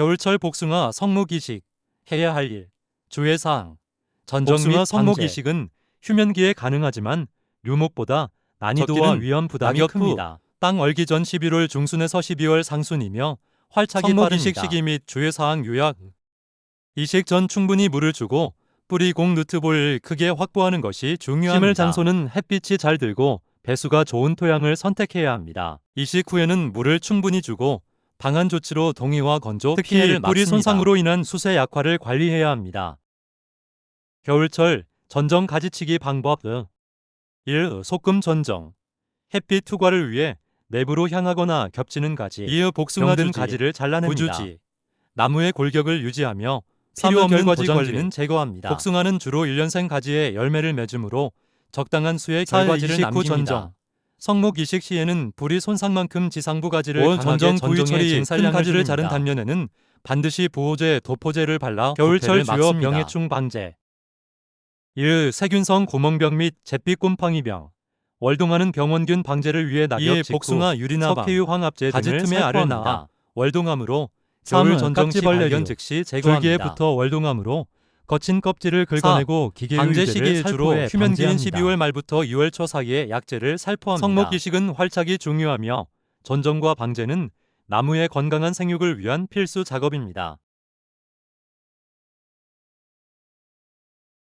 겨울철 복숭아 성목이식 해야 할 일, 주의 사항 전정 복숭아 및 성목 성목이식은 휴면기에 가능하지만 류목보다 난이도와 위험 부담이 큽니다. 땅 얼기 전 11월 중순에서 12월 상순이며 활착이. 성목이식 시기 및 주의사항 요약 이식 전 충분히 물을 주고 뿌리 공 누트볼 크게 확보하는 것이 중요합니다. 심을 장소는 햇빛이 잘 들고 배수가 좋은 토양을 선택해야 합니다. 이식 후에는 물을 충분히 주고 방한 조치로 동의와 건조, 특히 뿌리. 손상으로 인한 수세 약화를 관리해야 합니다. 겨울철 전정 가지치기 방법 1. 소금 전정 햇빛 투과를 위해 내부로 향하거나 겹치는 가지 이어 복숭아 병든 주지, 가지를 잘라냅니다. 부주지. 나무의 골격을 유지하며 필요 없는 고정지는 관리는 제거합니다. 복숭아는 주로 1년생 가지에 열매를 맺으므로 적당한 수의 살 결과지를 남깁니다. 전정. 성목 이식 시에는 불이 손상만큼 지상부 가지를 올 강하게 전정 부위 처리 큰 가지를 자른. 단면에는 반드시 부호제, 도포제를 발라 겨울철 주요. 병해충 방제 1. 세균성 구멍병 및 잿빛 곰팡이병 월동하는 병원균 방제를 위해 낙엽 복숭아 유리나방, 석회유 황합제 가지 틈에 알을. 낳아 월동함으로 3. 겨울 전정 시 깍지벌레류, 발견 즉시 제거합니다. 줄기에부터 월동함으로 거친 껍질을 긁어내고 기계 방제 유제를 주로 살포해 휴면기인 방제합니다. 12월 말부터 2월 초 사이에 약재를 살포합니다. 성목 이식은 활착이 중요하며 전정과 방제는 나무의 건강한 생육을 위한 필수 작업입니다.